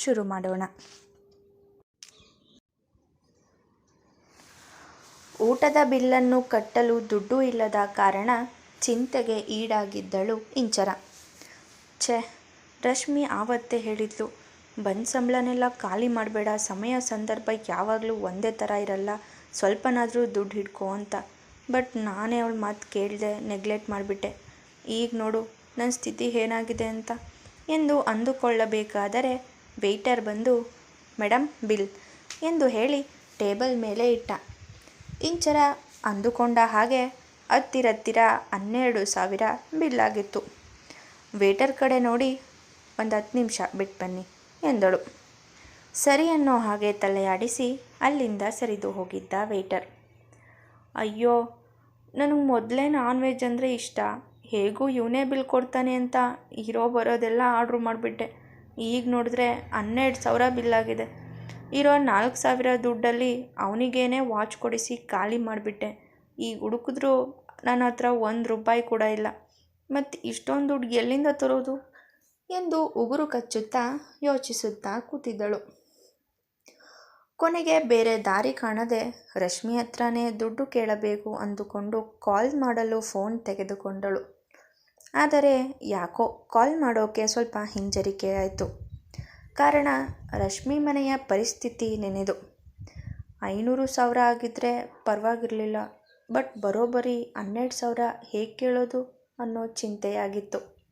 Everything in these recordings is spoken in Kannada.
ಶುರು ಮಾಡೋಣ. ಊಟದ ಬಿಲ್ಲನ್ನು ಕಟ್ಟಲು ದುಡ್ಡು ಇಲ್ಲದ ಕಾರಣ ಚಿಂತೆಗೆ ಈಡಾಗಿದ್ದಳು ಇಂಚರ. ಛೆ, ರಶ್ಮಿ ಆವತ್ತೇ ಹೇಳಿದ್ಲು ಬಂದ ಸಂಬಳನೆಲ್ಲ ಖಾಲಿ ಮಾಡಬೇಡ, ಸಮಯ ಸಂದರ್ಭ ಯಾವಾಗಲೂ ಒಂದೇ ಥರ ಇರಲ್ಲ, ಸ್ವಲ್ಪನಾದರೂ ದುಡ್ಡು ಹಿಡ್ಕೋ ಅಂತ. ಬಟ್ ನಾನೇ ಅವಳ ಮಾತು ಕೇಳಿದೆ ನೆಗ್ಲೆಕ್ಟ್ ಮಾಡಿಬಿಟ್ಟೆ. ಈಗ ನೋಡು ನನ್ನ ಸ್ಥಿತಿ ಏನಾಗಿದೆ ಅಂತ? ಎಂದು ಅಂದುಕೊಳ್ಳಬೇಕಾದರೆ ವೆಯ್ಟರ್ ಬಂದು ಮೇಡಮ್ ಬಿಲ್, ಎಂದು ಹೇಳಿ ಟೇಬಲ್ ಮೇಲೆ ಇಟ್ಟ. ಇಂಚರ ಅಂದುಕೊಂಡ ಹಾಗೆ ಹತ್ತಿರತ್ತಿರ ಹನ್ನೆರಡು ಸಾವಿರ ಬಿಲ್ ಆಗಿತ್ತು ವೇಟರ್ ಕಡೆ ನೋಡಿ, ಒಂದು ಹತ್ತು ನಿಮಿಷ ಬಿಟ್ಟು ಬನ್ನಿ, ಎಂದಳು. ಸರಿ ಅನ್ನೋ ಹಾಗೆ ತಲೆಯಾಡಿಸಿ ಅಲ್ಲಿಂದ ಸರಿದು ಹೋಗಿದ್ದ ವೇಟರ್. ಅಯ್ಯೋ, ನನಗೆ ಮೊದಲೇ ನಾನ್ ವೆಜ್ ಅಂದರೆ ಇಷ್ಟ. ಹೇಗೂ ಇವನೇ ಬಿಲ್ ಕೊಡ್ತಾನೆ ಅಂತ ಇರೋ ಬರೋದೆಲ್ಲ ಆರ್ಡ್ರು ಮಾಡಿಬಿಟ್ಟೆ. ಈಗ ನೋಡಿದ್ರೆ ಹನ್ನೆರಡು ಸಾವಿರ ಬಿಲ್ ಆಗಿದೆ. ಇರೋ ನಾಲ್ಕು ಸಾವಿರ ದುಡ್ಡಲ್ಲಿ ಅವನಿಗೇನೆ ವಾಚ್ ಕೊಡಿಸಿ ಖಾಲಿ ಮಾಡಿಬಿಟ್ಟೆ. ಈಗ ಹುಡುಕಿದ್ರು ನನ್ನ ಹತ್ರ ಒಂದು ರೂಪಾಯಿ ಕೂಡ ಇಲ್ಲ. ಮತ್ತು ಇಷ್ಟೊಂದು ದುಡ್ಡು ಎಲ್ಲಿಂದ ತರೋದು? ಎಂದು ಉಗುರು ಕಚ್ಚುತ್ತಾ ಯೋಚಿಸುತ್ತಾ ಕೂತಿದ್ದಳು. ಕೊನೆಗೆ ಬೇರೆ ದಾರಿ ಕಾಣದೆ ರಶ್ಮಿ ಹತ್ರನೇ ದುಡ್ಡು ಕೇಳಬೇಕು ಅಂದುಕೊಂಡು ಕಾಲ್ ಮಾಡಲು ಫೋನ್ ತೆಗೆದುಕೊಂಡಳು. ಆದರೆ ಯಾಕೋ ಕಾಲ್ ಮಾಡೋಕೆ ಸ್ವಲ್ಪ ಹಿಂಜರಿಕೆ ಆಯಿತು. ಕಾರಣ, ರಶ್ಮಿ ಮನೆಯ ಪರಿಸ್ಥಿತಿ ನೆನೆದು. ಐನೂರು ಸಾವಿರ ಆಗಿದ್ದರೆ ಪರವಾಗಿರಲಿಲ್ಲ, ಬಟ್ ಬರೋಬ್ಬರಿ ಹನ್ನೆರಡು ಸಾವಿರ ಹೇಗೆ ಕೇಳೋದು ಅನ್ನೋ ಚಿಂತೆಯಾಗಿತ್ತು.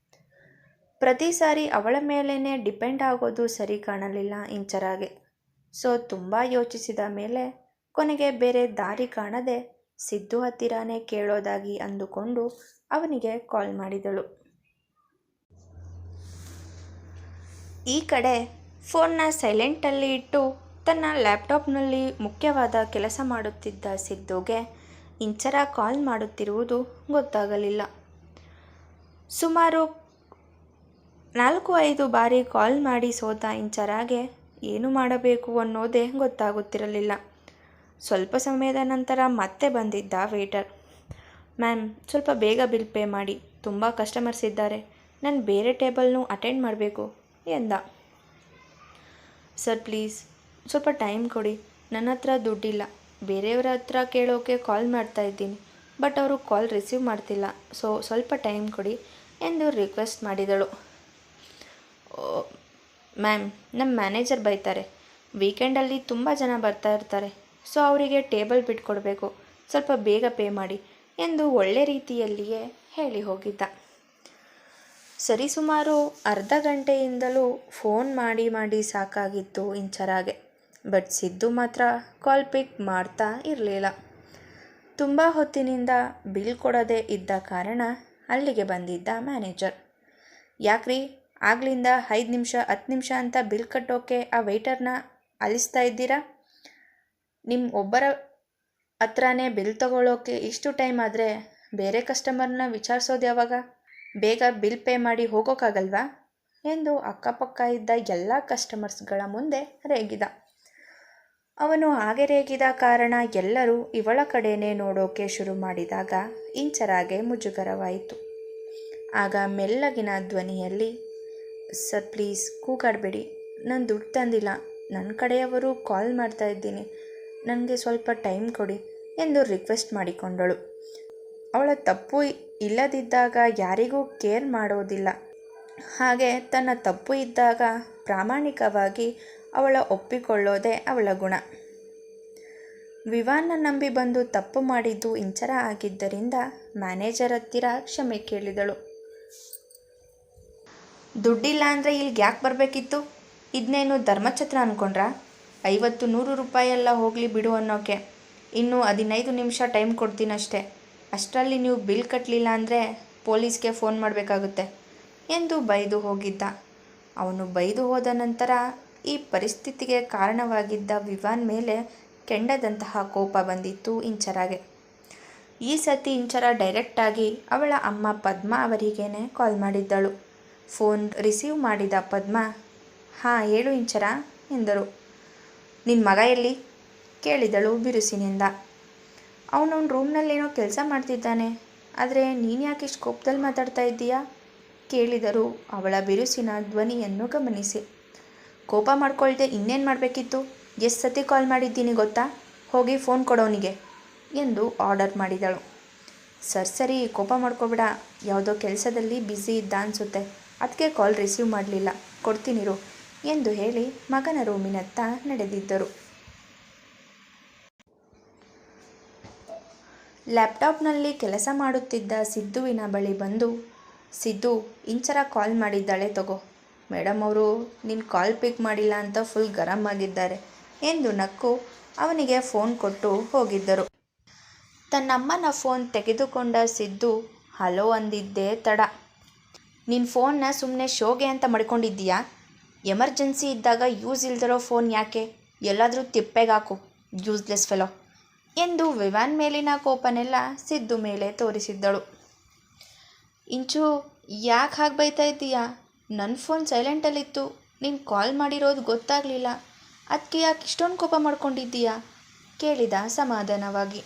ಪ್ರತಿ ಸಾರಿ ಅವಳ ಮೇಲೇ ಡಿಪೆಂಡ್ ಆಗೋದು ಸರಿ ಕಾಣಲಿಲ್ಲ ಇಂಚರಾಗೆ. ಸೊ, ತುಂಬ ಯೋಚಿಸಿದ ಮೇಲೆ ಕೊನೆಗೆ ಬೇರೆ ದಾರಿ ಕಾಣದೆ ಸಿದ್ದು ಹತ್ತಿರನೇ ಕೇಳೋದಾಗಿ ಅಂದುಕೊಂಡು ಅವನಿಗೆ ಕಾಲ್ ಮಾಡಿದಳು. ಈ ಕಡೆ ಫೋನ್ನ ಸೈಲೆಂಟಲ್ಲಿ ಇಟ್ಟು ತನ್ನ ಲ್ಯಾಪ್ಟಾಪ್ನಲ್ಲಿ ಮುಖ್ಯವಾದ ಕೆಲಸ ಮಾಡುತ್ತಿದ್ದ ಸಿದ್ದುಗೆ ಇಂಚರ ಕಾಲ್ ಮಾಡುತ್ತಿರುವುದು ಗೊತ್ತಾಗಲಿಲ್ಲ. ಸುಮಾರು ನಾಲ್ಕು ಐದು ಬಾರಿ ಕಾಲ್ ಮಾಡಿ ಸೋತ ಇಂಚರಾಗೆ ಏನು ಮಾಡಬೇಕು ಅನ್ನೋದೇ ಗೊತ್ತಾಗುತ್ತಿರಲಿಲ್ಲ. ಸ್ವಲ್ಪ ಸಮಯದ ನಂತರ ಮತ್ತೆ ಬಂದಿದ್ದ ವೇಟರ್ ಮ್ಯಾಮ್ ಸ್ವಲ್ಪ ಬೇಗ ಬಿಲ್ ಪೇ ಮಾಡಿ. ತುಂಬ ಕಸ್ಟಮರ್ಸ್ ಇದ್ದಾರೆ. ನಾನು ಬೇರೆ ಟೇಬಲ್ನೂ ಅಟೆಂಡ್ ಮಾಡಬೇಕು, ಎಂದ. ಸರ್ ಪ್ಲೀಸ್ ಸ್ವಲ್ಪ ಟೈಮ್ ಕೊಡಿ. ನನ್ನ ಹತ್ರ ದುಡ್ಡಿಲ್ಲ. ಬೇರೆಯವರ ಹತ್ರ ಕೇಳೋಕೆ ಕಾಲ್ ಮಾಡ್ತಾ ಇದ್ದೀನಿ. ಬಟ್ ಅವರು ಕಾಲ್ ರಿಸೀವ್ ಮಾಡ್ತಿಲ್ಲ. ಸೊ ಸ್ವಲ್ಪ ಟೈಮ್ ಕೊಡಿ, ಎಂದು ರಿಕ್ವೆಸ್ಟ್ ಮಾಡಿದಳು. ಮ್ಯಾಮ್ ನಮ್ಮ ಮ್ಯಾನೇಜರ್ ಬೈತಾರೆ. ವೀಕೆಂಡಲ್ಲಿ ತುಂಬ ಜನ ಬರ್ತಾ ಇರ್ತಾರೆ. ಸೊ ಅವರಿಗೆ ಟೇಬಲ್ ಬಿಟ್ಕೊಡ್ಬೇಕು. ಸ್ವಲ್ಪ ಬೇಗ ಪೇ ಮಾಡಿ ಎಂದು ಒಳ್ಳೆ ರೀತಿಯಲ್ಲಿಯೇ ಹೇಳಿ ಹೋಗಿದ್ದ. ಸರಿಸುಮಾರು ಅರ್ಧ ಗಂಟೆಯಿಂದಲೂ ಫೋನ್ ಮಾಡಿ ಮಾಡಿ ಸಾಕಾಗಿತ್ತು ಇಂಚರಾಗೆ. ಬಟ್ ಸಿದ್ದು ಮಾತ್ರ ಕಾಲ್ ಪಿಕ್ ಮಾಡ್ತಾ ಇರಲಿಲ್ಲ. ತುಂಬ ಹೊತ್ತಿನಿಂದ ಬಿಲ್ ಕೊಡದೇ ಇದ್ದ ಕಾರಣ ಅಲ್ಲಿಗೆ ಬಂದಿದ್ದ ಮ್ಯಾನೇಜರ್. ಯಾಕ್ರಿ? ಆಗ್ಲಿಂದ ಐದು ನಿಮಿಷ, ಹತ್ತು ನಿಮಿಷ ಅಂತ ಬಿಲ್ ಕಟ್ಟೋಕೆ ಆ ವೆಯ್ಟರ್ನ ಅಲಿಸ್ತಾ ಇದ್ದೀರಾ? ನಿಮ್ಮ ಒಬ್ಬರ ಹತ್ರನೇ ಬಿಲ್ ತಗೊಳ್ಳೋಕೆ ಇಷ್ಟು ಟೈಮ್ ಆದರೆ ಬೇರೆ ಕಸ್ಟಮರ್ನ ವಿಚಾರಿಸೋದು ಯಾವಾಗ? ಬೇಗ ಬಿಲ್ ಪೇ ಮಾಡಿ ಹೋಗೋಕ್ಕಾಗಲ್ವಾ ಎಂದು ಅಕ್ಕಪಕ್ಕ ಇದ್ದ ಎಲ್ಲ ಕಸ್ಟಮರ್ಸ್ಗಳ ಮುಂದೆ ರೇಗಿದ. ಅವನು ಹಾಗೆ ರೇಗಿದ ಕಾರಣ ಎಲ್ಲರೂ ಇವಳ ಕಡೆನೇ ನೋಡೋಕೆ ಶುರು ಮಾಡಿದಾಗ ಇಂಚರಾಗೆ ಮುಜುಗರವಾಯಿತು. ಆಗ ಮೆಲ್ಲಗಿನ ಧ್ವನಿಯಲ್ಲಿ, ಸರ್, ಪ್ಲೀಸ್ ಕೂಗಾಡಬೇಡಿ. ನಾನು ದುಡ್ಡು ತಂದಿಲ್ಲ. ನನ್ನ ಕಡೆಯವರು ಕಾಲ್ ಮಾಡ್ತಾ ಇದ್ದೀನಿ. ನನಗೆ ಸ್ವಲ್ಪ ಟೈಮ್ ಕೊಡಿ ಎಂದು ರಿಕ್ವೆಸ್ಟ್ ಮಾಡಿಕೊಂಡಳು. ಅವಳ ತಪ್ಪು ಇಲ್ಲದಿದ್ದಾಗ ಯಾರಿಗೂ ಕೇರ್ ಮಾಡೋದಿಲ್ಲ. ಹಾಗೆ ತನ್ನ ತಪ್ಪು ಇದ್ದಾಗ ಪ್ರಾಮಾಣಿಕವಾಗಿ ಅವಳ ಒಪ್ಪಿಕೊಳ್ಳೋದೇ ಅವಳ ಗುಣ. ವಿವಾನ್ನ ನಂಬಿ ಬಂದು ತಪ್ಪು ಮಾಡಿದ್ದು ಇಂಚರ ಆಗಿದ್ದರಿಂದ ಮ್ಯಾನೇಜರ್ ಹತ್ತಿರ ಕ್ಷಮೆ ಕೇಳಿದಳು. ದುಡ್ಡಿಲ್ಲ ಅಂದರೆ ಇಲ್ಲಿಗೆ ಯಾಕೆ ಬರಬೇಕಿತ್ತು? ಇದನ್ನೇನು ಧರ್ಮಛತ್ರ ಅಂದ್ಕೊಂಡ್ರಾ ಐವತ್ತು ನೂರು ರೂಪಾಯಿ ಎಲ್ಲ ಹೋಗಲಿ ಬಿಡು ಅನ್ನೋಕೆ. ಇನ್ನೂ ಹದಿನೈದು ನಿಮಿಷ ಟೈಮ್ ಕೊಡ್ತೀನಷ್ಟೇ. ಅಷ್ಟರಲ್ಲಿ ನೀವು ಬಿಲ್ ಕಟ್ಟಲಿಲ್ಲ ಅಂದರೆ ಪೊಲೀಸ್ಗೆ ಫೋನ್ ಮಾಡಬೇಕಾಗುತ್ತೆ. ಎಂದು ಬೈದು ಹೋಗಿದ್ದ. ಅವನು ಬೈದು ಹೋದ ನಂತರ ಈ ಪರಿಸ್ಥಿತಿಗೆ ಕಾರಣವಾಗಿದ್ದ ವಿವಾನ್ ಮೇಲೆ ಕೆಂಡದಂತಹ ಕೋಪ ಬಂದಿತ್ತು ಇಂಚರಾಗೆ. ಈ ಸತಿ ಇಂಚರ ಡೈರೆಕ್ಟಾಗಿ ಅವಳ ಅಮ್ಮ ಪದ್ಮ ಅವರಿಗೇನೆ ಕಾಲ್ ಮಾಡಿದ್ದಳು. ಫೋನ್ ರಿಸೀವ್ ಮಾಡಿದ ಪದ್ಮ, ಹಾಂ, ಹೇಳು ಇಂಚರ, ಎಂದರು. ನಿನ್ನ ಮಗ ಎಲ್ಲಿ? ಕೇಳಿದಳು ಬಿರುಸಿನಿಂದ. ಅವನವನ ರೂಮ್ನಲ್ಲೇನೋ ಕೆಲಸ ಮಾಡ್ತಿದ್ದಾನೆ. ಆದರೆ ನೀನು ಯಾಕೆ ಇಷ್ಟು ಕೋಪದಲ್ಲಿ ಮಾತಾಡ್ತಾ ಇದ್ದೀಯಾ? ಕೇಳಿದರು ಅವಳ ಬಿರುಸಿನ ಧ್ವನಿಯನ್ನು ಗಮನಿಸಿ. ಕೋಪ ಮಾಡ್ಕೊಳ್ದೆ ಇನ್ನೇನು ಮಾಡಬೇಕಿತ್ತು? ಎಷ್ಟು ಸತಿ ಕಾಲ್ ಮಾಡಿದ್ದೀನಿ ಗೊತ್ತಾ? ಹೋಗಿ ಫೋನ್ ಕೊಡೋನಿಗೆ ಎಂದು ಆರ್ಡರ್ ಮಾಡಿದಳು. ಸರ್, ಸರಿ, ಕೋಪ ಮಾಡ್ಕೋಬೇಡ. ಯಾವುದೋ ಕೆಲಸದಲ್ಲಿ ಬ್ಯುಸಿ ಇದ್ದ ಅನಿಸುತ್ತೆ. ಅದಕ್ಕೆ ಕಾಲ್ ರಿಸೀವ್ ಮಾಡಲಿಲ್ಲ. ಕೊಡ್ತೀನಿರು ಎಂದು ಹೇಳಿ ಮಗನ ರೂಮಿನತ್ತ ನಡೆದಿದ್ದರು. ಲ್ಯಾಪ್ಟಾಪ್ನಲ್ಲಿ ಕೆಲಸ ಮಾಡುತ್ತಿದ್ದ ಸಿದ್ದುವಿನ ಬಳಿ ಬಂದು, ಸಿದ್ದು, ಇಂಚರ ಕಾಲ್ ಮಾಡಿದ್ದಾಳೆ ತಗೋ. ಮೇಡಮ್ ಅವರು ನಿನ್ನ ಕಾಲ್ ಪಿಕ್ ಮಾಡಿಲ್ಲ ಅಂತ ಫುಲ್ ಗರಂ ಆಗಿದ್ದಾರೆ ಎಂದು ನಕ್ಕು ಅವನಿಗೆ ಫೋನ್ ಕೊಟ್ಟು ಹೋಗಿದ್ದರು. ತನ್ನಮ್ಮನ ಫೋನ್ ತೆಗೆದುಕೊಂಡ ಸಿದ್ದು, ಹಲೋ ಅಂದಿದ್ದೇ ತಡ. ನಿನ್ನ ಫೋನ್ನ ಸುಮ್ಮನೆ ಶೋಗೆ ಅಂತ ಮಾಡ್ಕೊಂಡಿದ್ದೀಯಾ? ಎಮರ್ಜೆನ್ಸಿ ಇದ್ದಾಗ ಯೂಸ್ ಇಲ್ದಿರೋ ಫೋನ್ ಯಾಕೆ? ಎಲ್ಲಾದರೂ ತಿಪ್ಪೆಗೆ ಹಾಕು ಯೂಸ್ಲೆಸ್ ಫೆಲೋ. ಎಂದು ವಿವಾನ್ ಮೇಲಿನ ಕೋಪನೆಲ್ಲ ಸಿದ್ದು ಮೇಲೆ ತೋರಿಸಿದ್ದಳು. ಇಂಚು, ಯಾಕೆ ಹಾಗೆ ಬೈತಾ ಇದ್ದೀಯಾ? ನನ್ನ ಫೋನ್ ಸೈಲೆಂಟಲ್ಲಿತ್ತು. ನೀನು ಕಾಲ್ ಮಾಡಿರೋದು ಗೊತ್ತಾಗಲಿಲ್ಲ. ಅದಕ್ಕೆ ಯಾಕೆ ಇಷ್ಟೊಂದು ಕೋಪ ಮಾಡ್ಕೊಂಡಿದ್ದೀಯಾ? ಕೇಳಿದ ಸಮಾಧಾನವಾಗಿ.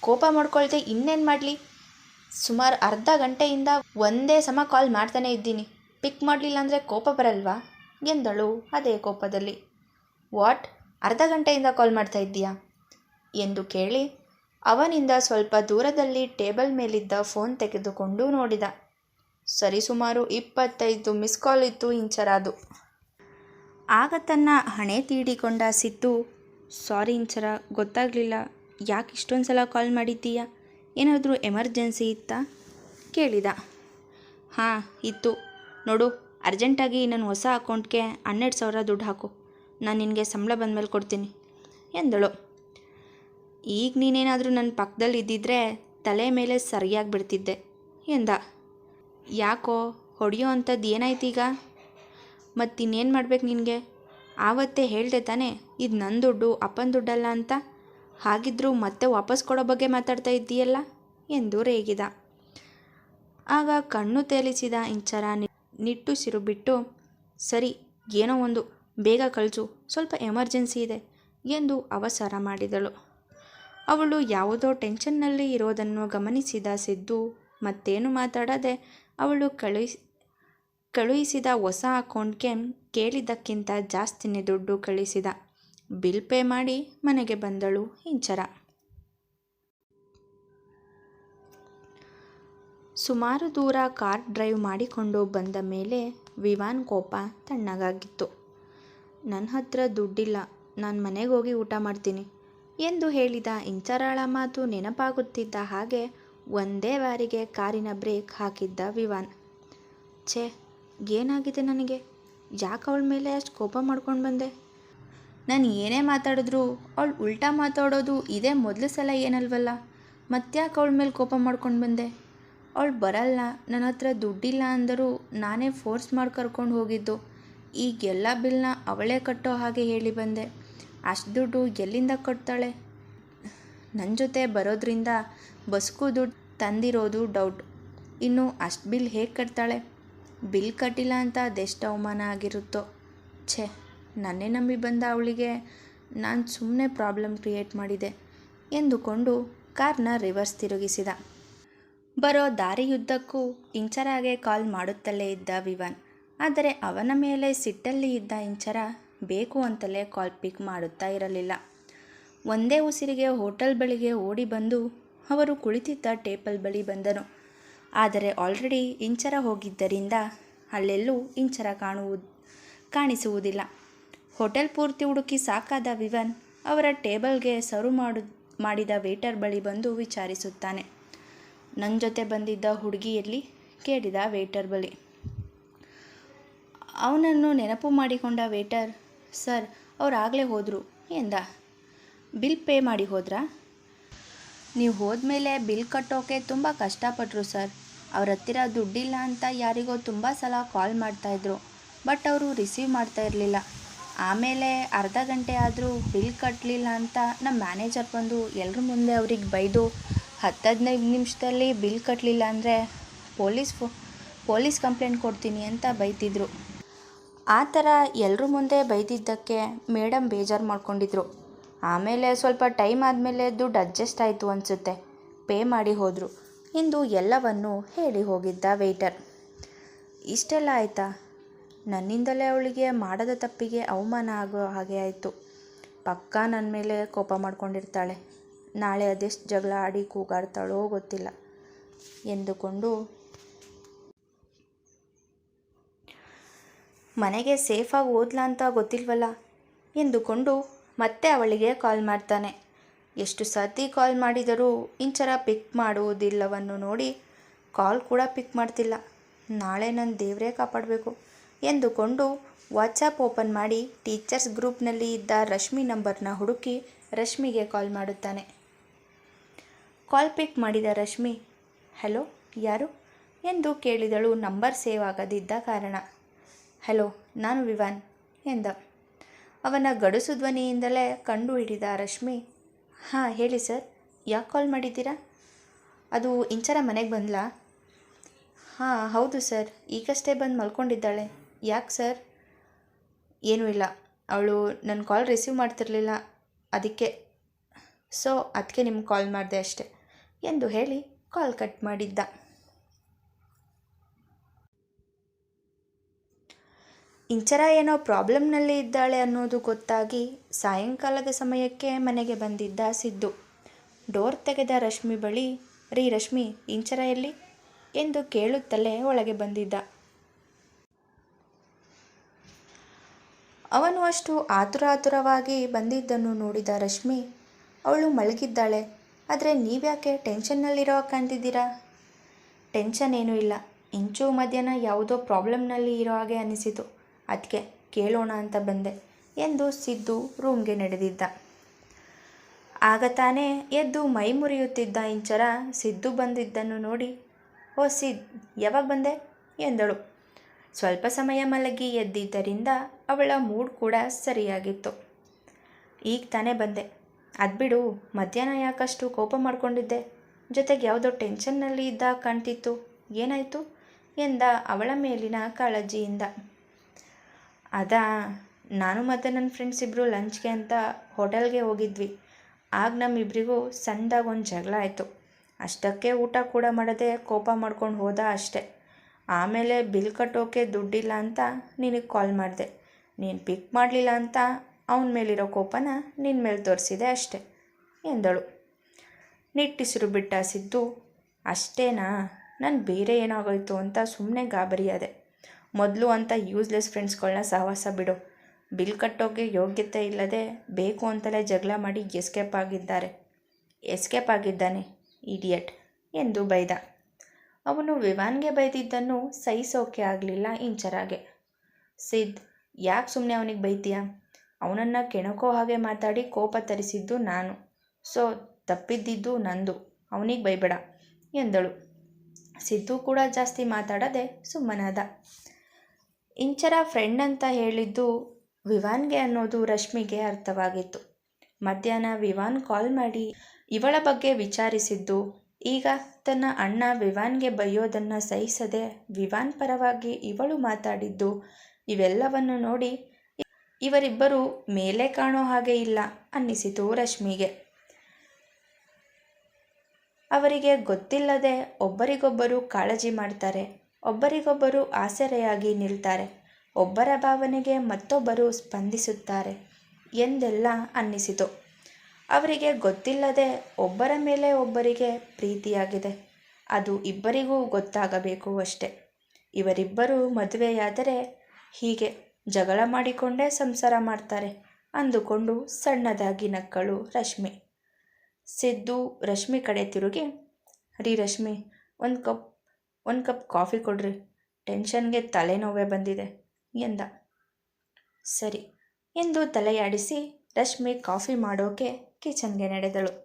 ಕೋಪ ಮಾಡ್ಕೊಳ್ದೆ ಇನ್ನೇನು ಮಾಡಲಿ? ಸುಮಾರು ಅರ್ಧ ಗಂಟೆಯಿಂದ ಒಂದೇ ಸಮ ಕಾಲ್ ಮಾಡ್ತಾನೆ ಇದ್ದೀನಿ. ಪಿಕ್ ಮಾಡಲಿಲ್ಲ ಅಂದರೆ ಕೋಪ ಬರಲ್ವಾ? ಎಂದಳು ಅದೇ ಕೋಪದಲ್ಲಿ. ವಾಟ್? ಅರ್ಧ ಗಂಟೆಯಿಂದ ಕಾಲ್ ಮಾಡ್ತಾ ಇದ್ದೀಯಾ? ಎಂದು ಕೇಳಿ ಅವನಿಂದ ಸ್ವಲ್ಪ ದೂರದಲ್ಲಿ ಟೇಬಲ್ ಮೇಲಿದ್ದ ಫೋನ್ ತೆಗೆದುಕೊಂಡು ನೋಡಿದ. ಸರಿಸುಮಾರು ಇಪ್ಪತ್ತೈದು ಮಿಸ್ ಕಾಲ್ ಇತ್ತು ಇಂಚರಾದು. ಆಗ ತನ್ನ ಹಣೆ ತೀಡಿಕೊಂಡ ಸಿದ್ದು, ಸಾರಿ ಇಂಚರ, ಗೊತ್ತಾಗಲಿಲ್ಲ. ಯಾಕೆ ಇಷ್ಟೊಂದು ಸಲ ಕಾಲ್ ಮಾಡಿದ್ದೀಯಾ? ಏನಾದರೂ ಎಮರ್ಜೆನ್ಸಿ ಇತ್ತಾ? ಕೇಳಿದ. ಹಾಂ, ಇತ್ತು. ನೋಡು ಅರ್ಜೆಂಟಾಗಿ ನನ್ನ ಹೊಸ ಅಕೌಂಟ್ಗೆ ಹನ್ನೆರಡು ಸಾವಿರ ದುಡ್ಡು ಹಾಕು. ನಾನು ನಿನಗೆ ಸಂಬಳ ಬಂದಮೇಲೆ ಕೊಡ್ತೀನಿ, ಎಂದಳು. ಈಗ ನೀನೇನಾದರೂ ನನ್ನ ಪಕ್ಕದಲ್ಲಿ ಇದ್ದಿದ್ರೆ ತಲೆ ಮೇಲೆ ಸರಿಯಾಗಿ ಬಿಡ್ತಿದ್ದೆ, ಎಂದ. ಯಾಕೋ ಹೊಡೆಯೋ ಅಂಥದ್ದು ಏನಾಯ್ತೀಗ ಮತ್ತಿನ್ನೇನು ಮಾಡ್ಬೇಕು ನಿನಗೆ? ಆವತ್ತೇ ಹೇಳಿದೆ ತಾನೇ, ಇದು ನನ್ನ ದುಡ್ಡು, ಅಪ್ಪನ ದುಡ್ಡಲ್ಲ ಅಂತ. ಹಾಗಿದ್ರೂ ಮತ್ತೆ ವಾಪಸ್ ಕೊಡೋ ಬಗ್ಗೆ ಮಾತಾಡ್ತಾ ಇದ್ದೀಯಲ್ಲ, ಎಂದು ರೇಗಿದ. ಆಗ ಕಣ್ಣು ತೇಲಿಸಿದ ಇಂಚರ ನಿಟ್ಟುಸಿರು ಬಿಟ್ಟು, ಸರಿ, ಏನೋ ಒಂದು, ಬೇಗ ಕಳಿಸು, ಸ್ವಲ್ಪ ಎಮರ್ಜೆನ್ಸಿ ಇದೆ, ಎಂದು ಅವಸರ ಮಾಡಿದಳು. ಅವಳು ಯಾವುದೋ ಟೆನ್ಷನ್ನಲ್ಲಿ ಇರೋದನ್ನು ಗಮನಿಸಿದ ಸಿದ್ದು ಮತ್ತೇನು ಮಾತಾಡದೆ ಅವಳು ಕಳುಹಿಸಿ ಕಳುಹಿಸಿದ ಹೊಸ ಅಕೌಂಟ್ಗೆ ಕೇಳಿದ್ದಕ್ಕಿಂತ ಜಾಸ್ತಿನೇ ದುಡ್ಡು ಕಳಿಸಿದ. ಬಿಲ್ ಪೇ ಮಾಡಿ ಮನೆಗೆ ಬಂದಳು ಇಂಚರ. ಸುಮಾರು ದೂರ ಕಾರ್ ಡ್ರೈವ್ ಮಾಡಿಕೊಂಡು ಬಂದ ಮೇಲೆ ವಿವಾನ್ ಕೋಪ ತಣ್ಣಗಾಗಿತ್ತು. ನನ್ನ ಹತ್ರ ದುಡ್ಡಿಲ್ಲ, ನಾನು ಮನೆಗೆ ಹೋಗಿ ಊಟ ಮಾಡ್ತೀನಿ, ಎಂದು ಹೇಳಿದ ಇಂಚರಾಳ ಮಾತು ನೆನಪಾಗುತ್ತಿದ್ದ ಹಾಗೆ ಒಂದೇ ಬಾರಿಗೆ ಕಾರಿನ ಬ್ರೇಕ್ ಹಾಕಿದ್ದ ವಿವಾನ್. ಛೇ, ಏನಾಗಿದೆ ನನಗೆ? ಯಾಕೆ ಅವಳ ಮೇಲೆ ಅಷ್ಟು ಕೋಪ ಮಾಡ್ಕೊಂಡು ಬಂದೆ? ನಾನು ಏನೇ ಮಾತಾಡಿದ್ರು ಅವಳು ಉಲ್ಟಾ ಮಾತಾಡೋದು ಇದೇ ಮೊದಲು ಸಲ ಏನಲ್ವಲ್ಲ, ಮತ್ತ್ಯಾಕೆ ಅವಳ ಮೇಲೆ ಕೋಪ ಮಾಡ್ಕೊಂಡು ಬಂದೆ? ಅವಳು ಬರಲ್ಲ, ನನ್ನ ಹತ್ರ ದುಡ್ಡಿಲ್ಲ ಅಂದರೂ ನಾನೇ ಫೋರ್ಸ್ ಮಾಡಿ ಕರ್ಕೊಂಡು ಹೋಗಿದ್ದು. ಈಗೆಲ್ಲ ಬಿಲ್ನ ಅವಳೇ ಕಟ್ಟೋ ಹಾಗೆ ಹೇಳಿ ಬಂದೆ. ಅಷ್ಟು ದುಡ್ಡು ಎಲ್ಲಿಂದ ಕಟ್ತಾಳೆ? ನನ್ನ ಜೊತೆ ಬರೋದ್ರಿಂದ ಬಸ್ಗೂ ದುಡ್ಡು ತಂದಿರೋದು ಡೌಟ್. ಇನ್ನು ಅಷ್ಟು ಬಿಲ್ ಹೇಗೆ ಕಟ್ತಾಳೆ? ಬಿಲ್ ಕಟ್ಟಿಲ್ಲ ಅಂತ ಅದೆಷ್ಟು ಅವಮಾನ ಆಗಿರುತ್ತೋ. ಛೇ, ನನ್ನೇ ನಂಬಿ ಬಂದ ಅವಳಿಗೆ ನಾನು ಸುಮ್ಮನೆ ಪ್ರಾಬ್ಲಮ್ ಕ್ರಿಯೇಟ್ ಮಾಡಿದೆ ಎಂದುಕೊಂಡು ಕಾರ್ನ ರಿವರ್ಸ್ ತಿರುಗಿಸಿದ. ಬರೋ ದಾರಿಯುದ್ದಕ್ಕೂ ಇಂಚರಾಗೆ ಕಾಲ್ ಮಾಡುತ್ತಲೇ ಇದ್ದ ವಿವನ್. ಆದರೆ ಅವನ ಮೇಲೆ ಸಿಟ್ಟಲ್ಲಿ ಇದ್ದ ಇಂಚರ ಬೇಕು ಅಂತಲೇ ಕಾಲ್ ಪಿಕ್ ಮಾಡುತ್ತಾ ಇರಲಿಲ್ಲ. ಒಂದೇ ಉಸಿರಿಗೆ ಹೋಟೆಲ್ ಬಳಿಗೆ ಓಡಿ ಬಂದು ಅವರು ಕುಳಿತಿದ್ದ ಟೇಬಲ್ ಬಳಿ ಬಂದನು. ಆದರೆ ಆಲ್ರೆಡಿ ಇಂಚರ ಹೋಗಿದ್ದರಿಂದ ಅಲ್ಲೆಲ್ಲೂ ಇಂಚರ ಕಾಣುವ, ಕಾಣಿಸುವುದಿಲ್ಲ. ಹೋಟೆಲ್ ಪೂರ್ತಿ ಹುಡುಕಿ ಸಾಕಾದ ವಿವನ್ ಅವರ ಟೇಬಲ್ಗೆ ಸರ್ವ್ ಮಾಡು, ಮಾಡಿದ ವೇಟರ್ ಬಳಿ ಬಂದು ವಿಚಾರಿಸುತ್ತಾನೆ. ನನ್ನ ಜೊತೆ ಬಂದಿದ್ದ ಹುಡುಗಿಯಲ್ಲಿ ಕೇಳಿದ ವೇಟರ್ ಬಳಿ. ಅವನನ್ನು ನೆನಪು ಮಾಡಿಕೊಂಡ ವೇಟರ್, ಸರ್ ಅವ್ರು ಆಗಲೇ ಹೋದರು ಎಂದ. ಬಿಲ್ ಪೇ ಮಾಡಿ ಹೋದ್ರಾ? ನೀವು ಹೋದ್ಮೇಲೆ ಬಿಲ್ ಕಟ್ಟೋಕೆ ತುಂಬ ಕಷ್ಟಪಟ್ಟರು ಸರ್. ಅವ್ರ ಹತ್ತಿರ ದುಡ್ಡಿಲ್ಲ ಅಂತ ಯಾರಿಗೋ ತುಂಬ ಸಲ ಕಾಲ್ ಮಾಡ್ತಾಯಿದ್ರು ಬಟ್ ಅವರು ರಿಸೀವ್ ಮಾಡ್ತಾ ಇರಲಿಲ್ಲ. ಆಮೇಲೆ ಅರ್ಧ ಗಂಟೆ ಆದರೂ ಬಿಲ್ ಕಟ್ಟಲಿಲ್ಲ ಅಂತ ನಮ್ಮ ಮ್ಯಾನೇಜರ್ ಬಂದು ಎಲ್ಲರ ಮುಂದೆ ಅವ್ರಿಗೆ ಬೈದು ಹತ್ತು ಹದಿನೈದು ನಿಮಿಷದಲ್ಲಿ ಬಿಲ್ ಕಟ್ಟಲಿಲ್ಲ ಅಂದರೆ ಪೊಲೀಸ್ ಪೊಲೀಸ್ ಕಂಪ್ಲೇಂಟ್ ಕೊಡ್ತೀನಿ ಅಂತ ಬೈತಿದ್ರು. ಆ ಥರ ಎಲ್ಲರ ಮುಂದೆ ಬೈದಿದ್ದಕ್ಕೆ ಮೇಡಮ್ ಬೇಜಾರು ಮಾಡ್ಕೊಂಡಿದ್ರು. ಆಮೇಲೆ ಸ್ವಲ್ಪ ಟೈಮ್ ಆದಮೇಲೆ ದುಡ್ಡು ಅಡ್ಜಸ್ಟ್ ಆಯಿತು ಅನಿಸುತ್ತೆ. ಪೇ ಮಾಡಿ ಹೋದರು. ಎಂದು ಎಲ್ಲವನ್ನು ಹೇಳಿ ಹೋಗಿದ್ದ ವೆಯ್ಟರ್ ಇಷ್ಟೆಲ್ಲ ಆಯಿತಾ? ನನ್ನಿಂದಲೇ ಅವಳಿಗೆ ಮಾಡದ ತಪ್ಪಿಗೆ ಅವಮಾನ ಆಗೋ ಹಾಗೆ ಆಯಿತು. ಪಕ್ಕಾ ನನ್ನ ಮೇಲೆ ಕೋಪ ಮಾಡ್ಕೊಂಡಿರ್ತಾಳೆ. ನಾಳೆ ಅದೆಷ್ಟು ಜಗಳ ಆಡಿ ಕೂಗಾಡ್ತಾಳೋ ಗೊತ್ತಿಲ್ಲ ಎಂದುಕೊಂಡು ಮನೆಗೆ ಸೇಫಾಗಿ ಓದ್ಲಾ ಅಂತ ಗೊತ್ತಿಲ್ವಲ್ಲ ಎಂದುಕೊಂಡು ಮತ್ತೆ ಅವಳಿಗೆ ಕಾಲ್ ಮಾಡ್ತಾನೆ. ಎಷ್ಟು ಸತಿ ಕಾಲ್ ಮಾಡಿದರೂ ಇಂಚರ ಪಿಕ್ ಮಾಡುವುದಿಲ್ಲವನ್ನು ನೋಡಿ ಕಾಲ್ ಕೂಡ ಪಿಕ್ ಮಾಡ್ತಿಲ್ಲ. ನಾಳೆ ನನ್ನ ದೇವರೇ ಕಾಪಾಡಬೇಕು ಎಂದುಕೊಂಡು ವಾಟ್ಸಪ್ ಓಪನ್ ಮಾಡಿ ಟೀಚರ್ಸ್ ಗ್ರೂಪ್ನಲ್ಲಿ ಇದ್ದ ರಶ್ಮಿ ನಂಬರ್ನ ಹುಡುಕಿ ರಶ್ಮಿಗೆ ಕಾಲ್ ಮಾಡುತ್ತಾನೆ. ಕಾಲ್ ಪಿಕ್ ಮಾಡಿದ ರಶ್ಮಿ, ಹಲೋ, ಯಾರು? ಎಂದು ಕೇಳಿದಳು ನಂಬರ್ ಸೇವ್ ಆಗದಿದ್ದ ಕಾರಣ. ಹಲೋ, ನಾನು ವಿವಾನ್, ಎಂದ. ಅವನ ಗಡುಸು ಧ್ವನಿಯಿಂದಲೇ ಕಂಡು ಹಿಡಿದ ರಶ್ಮಿ, ಹಾಂ, ಹೇಳಿ ಸರ್, ಯಾಕೆ ಕಾಲ್ ಮಾಡಿದ್ದೀರಾ? ಅದು ಇಂಚರ ಮನೆಗೆ ಬಂದ್ಲಾ? ಹಾಂ, ಹೌದು ಸರ್, ಈಗಷ್ಟೇ ಬಂದು ಮಲ್ಕೊಂಡಿದ್ದಾಳೆ. ಯಾಕೆ ಸರ್? ಏನೂ ಇಲ್ಲ, ಅವಳು ನನ್ನ ಕಾಲ್ ರಿಸೀವ್ ಮಾಡ್ತಿರ್ಲಿಲ್ಲ, ಅದಕ್ಕೆ. ಸೊ ಅದಕ್ಕೆ ನಿಮ್ಗೆ ಕಾಲ್ ಮಾಡಿದೆ ಅಷ್ಟೆ. ಎಂದು ಹೇಳಿ ಕಾಲ್ ಕಟ್ ಮಾಡಿದ್ದ. ಇಂಚರ ಏನೋ ಪ್ರಾಬ್ಲಮ್ನಲ್ಲಿ ಇದ್ದಾಳೆ ಅನ್ನೋದು ಗೊತ್ತಾಗಿ ಸಾಯಂಕಾಲದ ಸಮಯಕ್ಕೆ ಮನೆಗೆ ಬಂದಿದ್ದ ಸಿದ್ದು. ಡೋರ್ ತೆಗೆದ ರಶ್ಮಿ ಬಳಿ, ರೀ ರಶ್ಮಿ, ಇಂಚರ ಎಲ್ಲಿ? ಎಂದು ಕೇಳುತ್ತಲೇ ಒಳಗೆ ಬಂದಿದ್ದ. ಅವನು ಅಷ್ಟು ಆತುರ ಆತುರವಾಗಿ ಬಂದಿದ್ದನ್ನು ನೋಡಿದ ರಶ್ಮಿ, ಅವಳು ಮಲಗಿದ್ದಾಳೆ. ಆದರೆ ನೀವ್ಯಾಕೆ ಟೆನ್ಷನ್ನಲ್ಲಿರೋ ಕಾಣ್ತಿದ್ದೀರಾ ಟೆನ್ಷನ್ ಏನೂ ಇಲ್ಲ. ಇಂಚು ಮಧ್ಯಾಹ್ನ ಯಾವುದೋ ಪ್ರಾಬ್ಲಮ್ನಲ್ಲಿ ಇರೋ ಹಾಗೆ ಅನಿಸಿತು. ಅದಕ್ಕೆ ಕೇಳೋಣ ಅಂತ ಬಂದೆ ಎಂದು ಸಿದ್ದು ರೂಮ್ಗೆ ನಡೆದಿದ್ದ. ಆಗ ತಾನೇ ಎದ್ದು ಮೈ ಮುರಿಯುತ್ತಿದ್ದ ಇಂಚರ ಸಿದ್ದು ಬಂದಿದ್ದನ್ನು ನೋಡಿ, ಓ ಸಿದ್, ಯಾವಾಗ ಬಂದೆ? ಎಂದಳು. ಸ್ವಲ್ಪ ಸಮಯ ಮಲಗಿ ಎದ್ದಿದ್ದರಿಂದ ಅವಳ ಮೂಡ್ ಕೂಡ ಸರಿಯಾಗಿತ್ತು. ಈಗ ತಾನೇ ಬಂದೆ. ಅದು ಬಿಡು, ಮಧ್ಯಾಹ್ನ ಯಾಕಷ್ಟು ಕೋಪ ಮಾಡ್ಕೊಂಡಿದ್ದೆ? ಜೊತೆಗೆ ಯಾವುದೋ ಟೆನ್ಷನ್ನಲ್ಲಿ ಇದ್ದ ಕಾಣ್ತಿತ್ತು ಏನಾಯಿತು? ಎಂದ ಅವಳ ಮೇಲಿನ ಕಾಳಜಿಯಿಂದ. ಅದಾ, ನಾನು ಮತ್ತು ನನ್ನ ಫ್ರೆಂಡ್ಸ್ ಇಬ್ಬರು ಲಂಚ್ಗೆ ಅಂತ ಹೋಟೆಲ್ಗೆ ಹೋಗಿದ್ವಿ. ಆಗ ನಮ್ಮಿಬ್ಬರಿಗೂ ಸಣ್ಣದಾಗಿ ಒಂದು ಜಗಳ ಆಯಿತು. ಅಷ್ಟಕ್ಕೆ ಊಟ ಕೂಡ ಮಾಡದೆ ಕೋಪ ಮಾಡ್ಕೊಂಡು ಹೋದ ಅಷ್ಟೆ. ಆಮೇಲೆ ಬಿಲ್ ಕಟ್ಟೋಕೆ ದುಡ್ಡಿಲ್ಲ ಅಂತ ನಿನಗೆ ಕಾಲ್ ಮಾಡಿದೆ. ನೀನು ಪಿಕ್ ಮಾಡಲಿಲ್ಲ ಅಂತ ಅವನ ಮೇಲಿರೋ ಕೋಪನ ನಿನ್ನ ಮೇಲೆ ತೋರಿಸಿದೆ ಅಷ್ಟೆ, ಎಂದಳು. ನಿಟ್ಟಿಸಿರು ಬಿಟ್ಟ ಸಿದ್ದು, ಅಷ್ಟೇನಾ? ನಾನು ಬೇರೆ ಏನಾಗೋಯ್ತು ಅಂತ ಸುಮ್ಮನೆ ಗಾಬರಿಯಾದೆ. ಮೊದಲು ಅಂತ ಯೂಸ್ಲೆಸ್ ಫ್ರೆಂಡ್ಸ್ಗಳನ್ನ ಸಹವಾಸ ಬಿಡು. ಬಿಲ್ ಕಟ್ಟೋಕೆ ಯೋಗ್ಯತೆ ಇಲ್ಲದೆ ಬೇಕು ಅಂತಲೇ ಜಗಳ ಮಾಡಿ ಎಸ್ಕೇಪ್ ಆಗಿದ್ದಾರೆ. ಎಸ್ಕೇಪ್ ಆಗಿದ್ದಾನೆ ಇಡಿಯಟ್ ಎಂದು ಬೈದ. ಅವನು ವಿವಾನ್ಗೆ ಬೈದಿದ್ದನ್ನು ಸಹಿಸೋಕೆ ಆಗಲಿಲ್ಲ ಇಂಚರಾಗೆ. ಸಿದ್, ಯಾಕೆ ಸುಮ್ಮನೆ ಅವನಿಗೆ ಬೈತೀಯ? ಅವನನ್ನು ಕೆಣಕೋ ಹಾಗೆ ಮಾತಾಡಿ ಕೋಪ ತರಿಸಿದ್ದು ನಾನು. ಸೊ, ತಪ್ಪಿದ್ದಿದ್ದು ನಂದು. ಅವನಿಗೆ ಬೈಬೇಡ ಎಂದಳು. ಸಿದ್ದು ಕೂಡ ಜಾಸ್ತಿ ಮಾತಾಡದೆ ಸುಮ್ಮನಾದ. ಇಂಚರ ಫ್ರೆಂಡ್ ಅಂತ ಹೇಳಿದ್ದು ವಿವಾನ್ಗೆ ಅನ್ನೋದು ರಶ್ಮಿಗೆ ಅರ್ಥವಾಗಿತ್ತು. ಮಧ್ಯಾಹ್ನ ವಿವಾನ್ ಕಾಲ್ ಮಾಡಿ ಇವಳ ಬಗ್ಗೆ ವಿಚಾರಿಸಿದ್ದು, ಈಗ ತನ್ನ ಅಣ್ಣ ವಿವಾನ್ಗೆ ಬೈಯೋದನ್ನು ಸಹಿಸದೆ ವಿವಾನ್ ಪರವಾಗಿ ಇವಳು ಮಾತಾಡಿದ್ದು, ಇವೆಲ್ಲವನ್ನು ನೋಡಿ ಇವರಿಬ್ಬರು ಮೇಲೆ ಕಾಣೋ ಹಾಗೆ ಇಲ್ಲ ಅನ್ನಿಸಿತು ರಶ್ಮಿಗೆ. ಅವರಿಗೆ ಗೊತ್ತಿಲ್ಲದೆ ಒಬ್ಬರಿಗೊಬ್ಬರು ಕಾಳಜಿ ಮಾಡ್ತಾರೆ, ಒಬ್ಬರಿಗೊಬ್ಬರು ಆಸರೆಯಾಗಿ ನಿಲ್ತಾರೆ, ಒಬ್ಬರ ಭಾವನೆಗೆ ಮತ್ತೊಬ್ಬರು ಸ್ಪಂದಿಸುತ್ತಾರೆ ಎಂದೆಲ್ಲ ಅನ್ನಿಸಿತು. ಅವರಿಗೆ ಗೊತ್ತಿಲ್ಲದೆ ಒಬ್ಬರ ಮೇಲೆ ಒಬ್ಬರಿಗೆ ಪ್ರೀತಿಯಾಗಿದೆ, ಅದು ಇಬ್ಬರಿಗೂ ಗೊತ್ತಾಗಬೇಕು ಅಷ್ಟೆ. ಇವರಿಬ್ಬರು ಮದುವೆಯಾದರೆ ಹೀಗೆ ಜಗಳ ಮಾಡಿಕೊಂಡೇ ಸಂಸಾರ ಮಾಡ್ತಾರೆ ಅಂದುಕೊಂಡು ಸಣ್ಣದಾಗಿ ನಕ್ಕಳು ರಶ್ಮಿ. ಸಿದ್ದು ರಶ್ಮಿ ಕಡೆ ತಿರುಗಿ, ರೀ ರಶ್ಮಿ, ಒಂದು ಕಪ್ ಒಂದು ಕಪ್ ಕಾಫಿ ಕೊಡ್ರಿ ಟೆನ್ಷನ್ಗೆ ತಲೆನೋವೇ ಬಂದಿದೆ ಎಂದ. ಸರಿ ಎಂದು ತಲೆಯಾಡಿಸಿ ರಶ್ಮಿ ಕಾಫಿ ಮಾಡೋಕೆ ಕಿಚನ್ಗೆ ನಡೆದಳು.